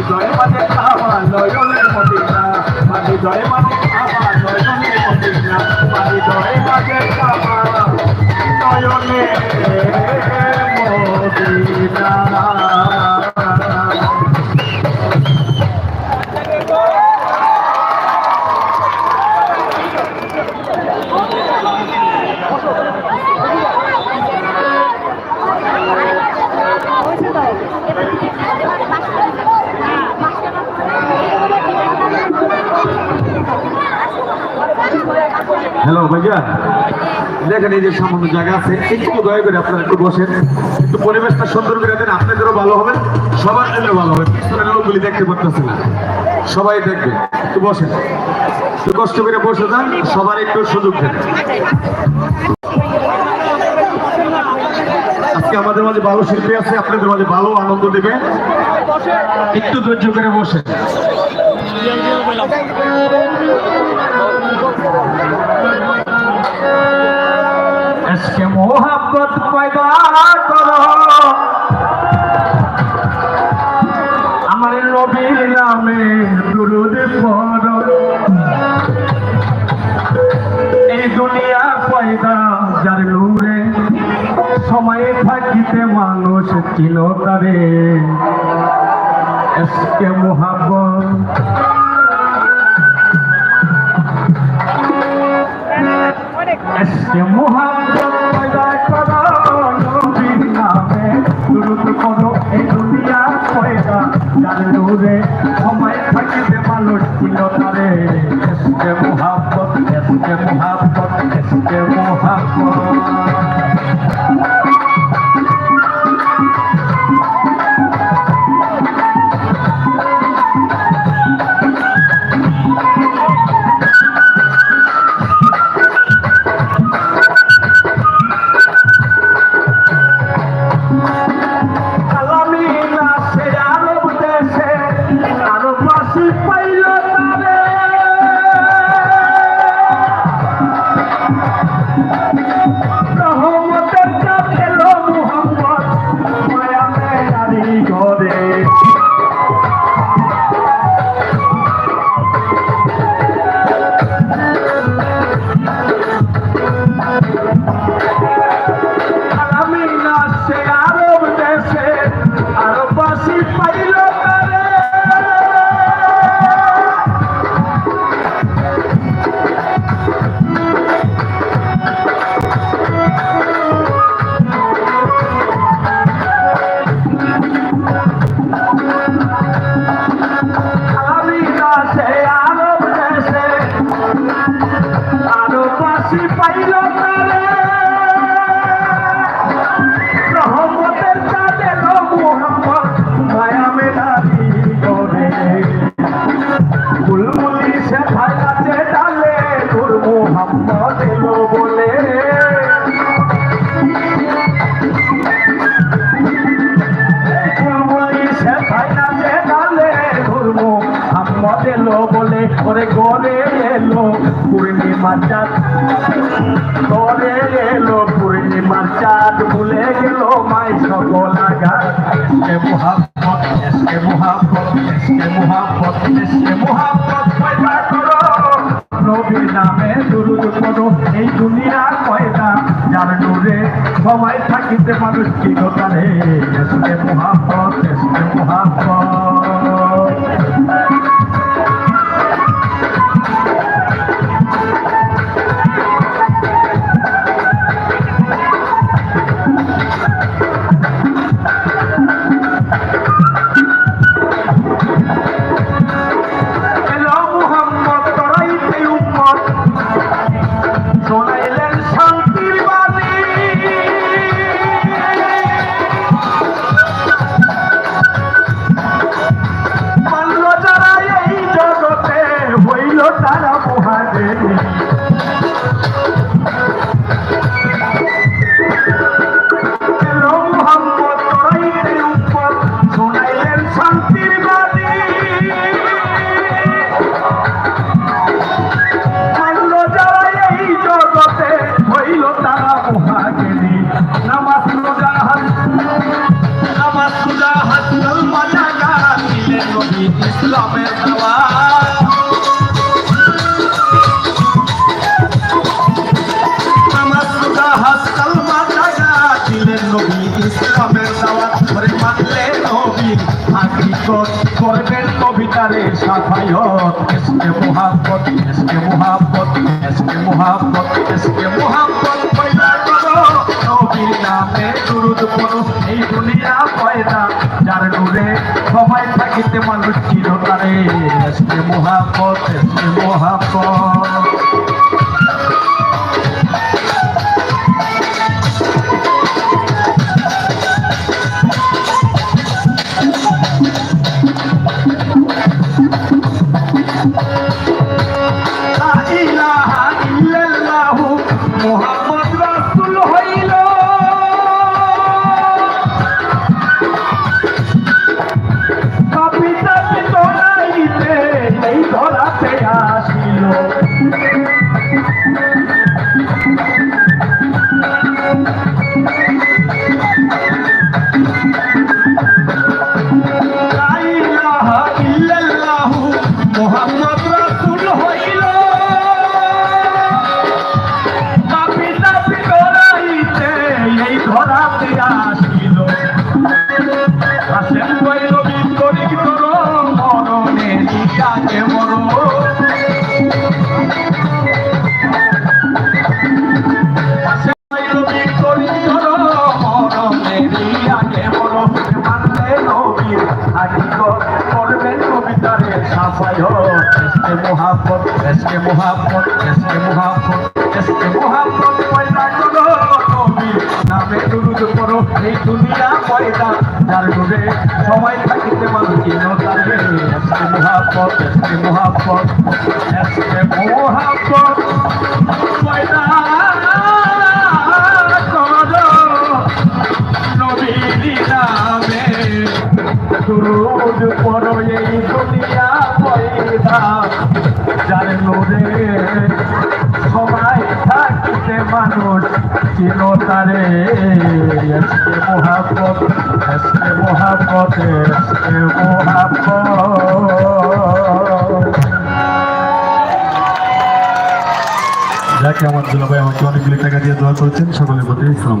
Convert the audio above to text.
জয় মানে কাবা নয়নের মদিনা মাটি জয় মানে কাবা নয়নের মদিনা মাটি জয় মানে কাবা নয়নের হ্যালো ভাইয়া। দেখেন এই যে সামান্য জায়গা আছে, একটু দয়া করে আপনারা একটু বসেন। একটু পরিবেশটা সুন্দর করে দেন, আপনাদেরও ভালো হবে, সবার জন্য ভালো হবে। লোকগুলি দেখতে পারতেছে না। সবাই দেখবে, একটু বসেন। একটু কষ্ট করে বসে যান, সবার একটু সুযোগ দেন। আজকে আমাদের মাঝে ভালো শিল্পী আছে, আপনাদের মাঝে ভালো আনন্দ দেবে। একটু ধৈর্য করে বসে এসকে মোহাব্বত পয়দা করো। আমার নবীর নামে দুরুদ পড়ো। এই দুনিয়া পয়দা যার নূরে, সময়ে থাকিতে মানুষ চিন তারে এসকে মোহাব্বত নূরে সময় থাকিতে মানুষ ছিল তারে এসকে মোহাম্মদ এসকে মোহাম্মদ এসকে মোহাম্মদ ওরে গড়ে এলো পূর্ণিমা চাঁদ। করে এলো পূর্ণিমার চাঁদ, ভুলে গেল মাই সকল আঘাত। করো। এই পয়দা। যার নূরে সময় থাকিতে মানুষ কি দোকানে? এসকে মোহাম্মদ করবেন কবিতারে সাফায়ত। এসকে মোহাব্বত এসকে মোহাব্বত এসকে মোহাব্বত এসকে নবীর পড়ো এই দুনিয়া পয়দা যার নূরে সবাই থাকিতে মানুষ চিরতারে এসকে মোহাব্বত এসকে মোহাব্বত সাফায় এসকে মোহাব্বত এসকে মোহাব্বত এসকে মোহাব্বত এসকে মোহাব্বত পয়দা করো নবী নামে দুরুদ করো এই দুনিয়া পয়দা যার নূরে সময় থাকিতে মানুষ চিনো তারে এসকে মোহাব্বত এসকে মোহাব্বত এসকে মোহাব্বত পয়দা করো দুরুদ পড়ো, এই দুনিয়া চিনো তারে এসকে মোহাব্বত এসকে মোহাব্বত এসকে মোহাব্বত যাকে আমার দুলাভাই আমাকে অনেকগুলি টাকা দিয়ে দোয়া করেছেন, সকলের প্রতি সালাম